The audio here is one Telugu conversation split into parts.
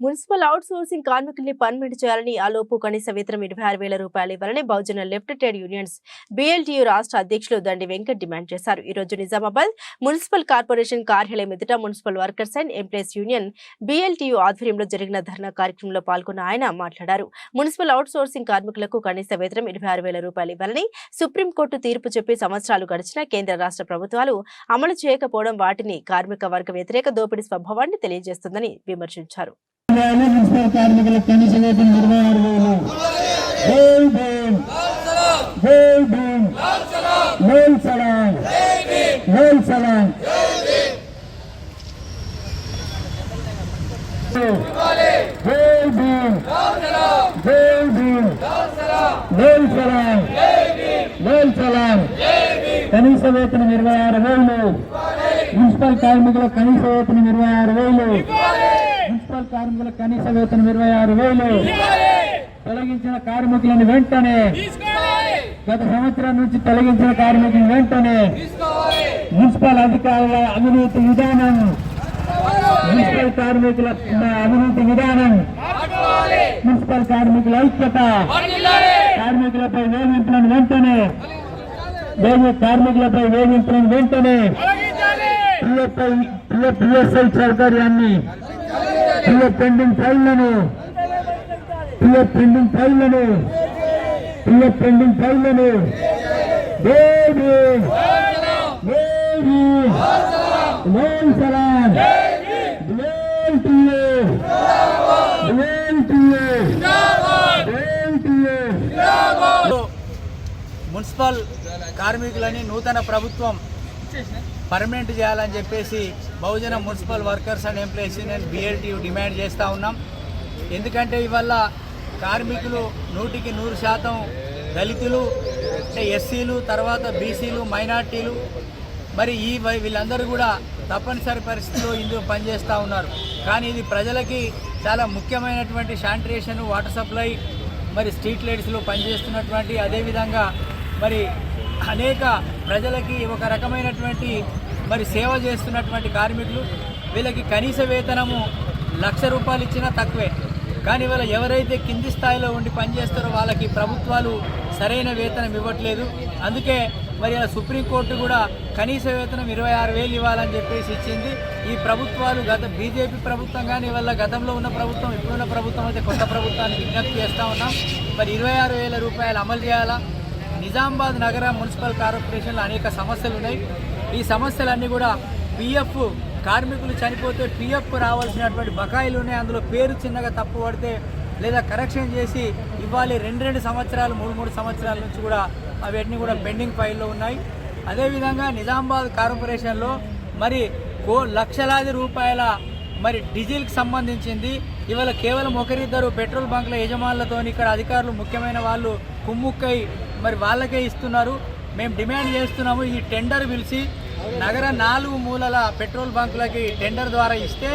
మున్సిపల్ అవుట్ సోర్సింగ్ కార్మికుల్ని పర్మిట్ చేయాలని ఆలోపు కనీస వేతనం ఇరవై ఆరు వేల రూపాయలు ఇవ్వాలని Bahujan left trade unions BLTU రాష్ట్ర అధ్యక్షులు దండి వెంకట్ డిమాండ్ చేశారు. ఈ రోజు నిజామాబాద్ మున్సిపల్ కార్పొరేషన్ కార్యాలయం ఎదుట municipal workers and employees union BLTU ఆధ్వర్యంలో జరిగిన ధర్నా కార్యక్రమంలో పాల్గొన్న ఆయన మాట్లాడారు. మున్సిపల్ అవుట్ సోర్సింగ్ కార్మికులకు కనీస వేతనం ఇరవై ఆరు వేల రూపాయలు ఇవ్వాలని సుప్రీంకోర్టు తీర్పు చెప్పి సంవత్సరాలు గడిచినా కేంద్ర రాష్ట్ర ప్రభుత్వాలు అమలు చేయకపోవడం వాటిని కార్మిక వర్గ వ్యతిరేక దోపిడీ స్వభావాన్ని తెలియజేస్తుందని విమర్శించారు. వేలు మున్సిపల్ కార్మికులకు కనీస వేతనం ఇరవై ఆరు వేలు. జై భీమ్. జై భీమ్. మేల్ సలాం. మేల్ సలాం. జై భీమ్. జై భీమ్. మేల్ సలాం. మేల్ సలాం. కనీస వేతనం ఇరవై ఆరు వేలు. మున్సిపల్ కార్మికులకు కనీస వేతనం ఇరవై ఆరు వేలు. మున్సిపల్ కార్మికులకు కనీస వేతనం ఇరవై ఆరు వేలు. తొలగించిన కార్మికులను వెంటనే గత సంవత్సరం నుంచి తొలగించిన కార్మికులను వెంటనే మున్సిపల్ అధికారుల అవినీతి విధానం మున్సిపల్ కార్మికుల అవినీతి విధానం మున్సిపల్ కార్మికుల ఐక్యత కార్మికులపై వేధింపులను వెంటనే వేగి కార్మికులపై వేధింపులను వెంటనే పిఎస్ఐ సౌకర్యాన్ని పిఎఫ్ పెండింగ్ ఫైళ్ళను పిఎఫ్ పెండింగ్ ఫైళ్ళను పిఎఫ్ పెండింగ్ ఫైళ్ళను దేవి దేవి లోన్ సలాం. లోన్ టీఏ. లోన్ టీఏ. లోన్ టీఏ. మున్సిపల్ కార్మికులని నూతన ప్రభుత్వం పర్మనెంట్ చేయాలని చెప్పేసి Bahujan municipal workers and employees union BLT demand చేస్తూ ఉన్నాం. ఎందుకంటే ఇవల్ల కార్మికులు నూటికి నూరు శాతం దళితులు అంటే ఎస్సీలు తర్వాత బీసీలు మైనార్టీలు. మరి ఈ వై- వీళ్ళందరూ కూడా తప్పనిసరి పరిస్థితిలో ఇందులో పనిచేస్తూ ఉన్నారు. కానీ ఇది ప్రజలకి చాలా ముఖ్యమైనటువంటి శానిటేషన్ వాటర్ సప్లై మరి స్ట్రీట్ లైట్స్లో పనిచేస్తున్నటువంటి అదేవిధంగా మరి అనేక ప్రజలకి ఒక రకమైనటువంటి మరి సేవ చేస్తున్నటువంటి కార్మికులు వీళ్ళకి కనీస వేతనము లక్ష రూపాయలు ఇచ్చినా తక్కువే. కానీ వీళ్ళ ఎవరైతే కింది స్థాయిలో ఉండి పనిచేస్తారో వాళ్ళకి ప్రభుత్వాలు సరైన వేతనం ఇవ్వట్లేదు. అందుకే మరి ఇలా సుప్రీంకోర్టు కూడా కనీస వేతనం ఇరవై ఆరు వేలు ఇవ్వాలని చెప్పేసి ఇచ్చింది. ఈ ప్రభుత్వాలు గత బీజేపీ ప్రభుత్వం కానీ వల్ల గతంలో ఉన్న ప్రభుత్వం ఇప్పుడున్న ప్రభుత్వం అయితే కొత్త ప్రభుత్వాన్ని విజ్ఞప్తి చేస్తూ ఉన్నాం. మరి ఇరవై ఆరు వేల రూపాయలు అమలు చేయాలా? నిజామాబాద్ నగర మున్సిపల్ కార్పొరేషన్లో అనేక సమస్యలు ఉన్నాయి. ఈ సమస్యలన్నీ కూడా పిఎఫ్ కార్మికులు చనిపోతే పిఎఫ్ రావాల్సినటువంటి బకాయిలు ఉన్నాయి. అందులో పేరు చిన్నగా తప్పు పడితే లేదా కరెక్షన్ చేసి ఇవ్వాలి రెండు రెండు సంవత్సరాలు మూడు మూడు సంవత్సరాల నుంచి కూడా అవన్నీ కూడా పెండింగ్ ఫైల్లో ఉన్నాయి. అదేవిధంగా నిజామాబాద్ కార్పొరేషన్లో మరి కో లక్షలాది రూపాయల మరి డీజిల్కి సంబంధించింది. ఇవాళ కేవలం ఒకరిద్దరు పెట్రోల్ బంక్ల యజమానులతో ఇక్కడ అధికారులు ముఖ్యమైన వాళ్ళు కుమ్ముక్కై మరి వాళ్ళకే ఇస్తున్నారు. మేము డిమాండ్ చేస్తున్నాము ఈ టెండర్ పిలిచి నగర నాలుగు మూలల పెట్రోల్ బంకులకి టెండర్ ద్వారా ఇస్తే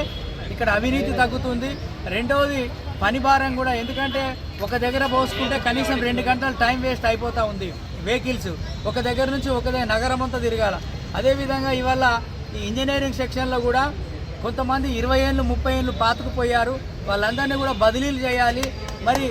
ఇక్కడ అవినీతి తగ్గుతుంది. రెండవది పని భారం కూడా ఎందుకంటే ఒక దగ్గర పోసుకుంటే కనీసం రెండు గంటలు టైం వేస్ట్ అయిపోతూ ఉంది వెహికల్స్. ఒక దగ్గర నుంచి ఒక దగ్గర నగరం అంతా తిరగాల. అదేవిధంగా ఇవాళ ఈ ఇంజనీరింగ్ సెక్షన్లో కూడా కొంతమంది ఇరవై ఏళ్ళు ముప్పై ఏళ్ళు పాతుకుపోయారు. వాళ్ళందరినీ కూడా బదిలీలు చేయాలి. మరి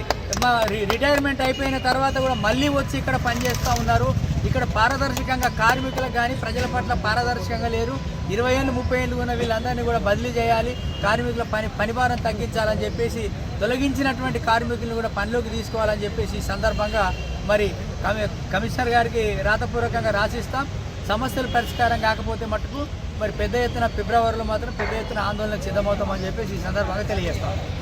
రిటైర్మెంట్ అయిపోయిన తర్వాత కూడా మళ్ళీ వచ్చి ఇక్కడ పనిచేస్తూ ఉన్నారు. ఇక్కడ పారదర్శకంగా కార్మికులకు కానీ ప్రజల పట్ల పారదర్శకంగా లేరు. ఇరవై ఏళ్ళు ముప్పై ఏళ్ళు ఉన్న వీళ్ళందరినీ కూడా బదిలీ చేయాలి. కార్మికుల పని పనిభారం తగ్గించాలని చెప్పేసి తొలగించినటువంటి కార్మికులను కూడా పనిలోకి తీసుకోవాలని చెప్పేసి ఈ సందర్భంగా మరి కమి కమిషనర్ గారికి రాతపూర్వకంగా రాసిస్తాం. సమస్యలు పరిష్కారం కాకపోతే మటుకు మరి పెద్ద ఎత్తున ఫిబ్రవరిలో మాత్రం పెద్ద ఎత్తున ఆందోళన సిద్ధమవుతామని చెప్పేసి ఈ సందర్భంగా తెలియజేస్తాం.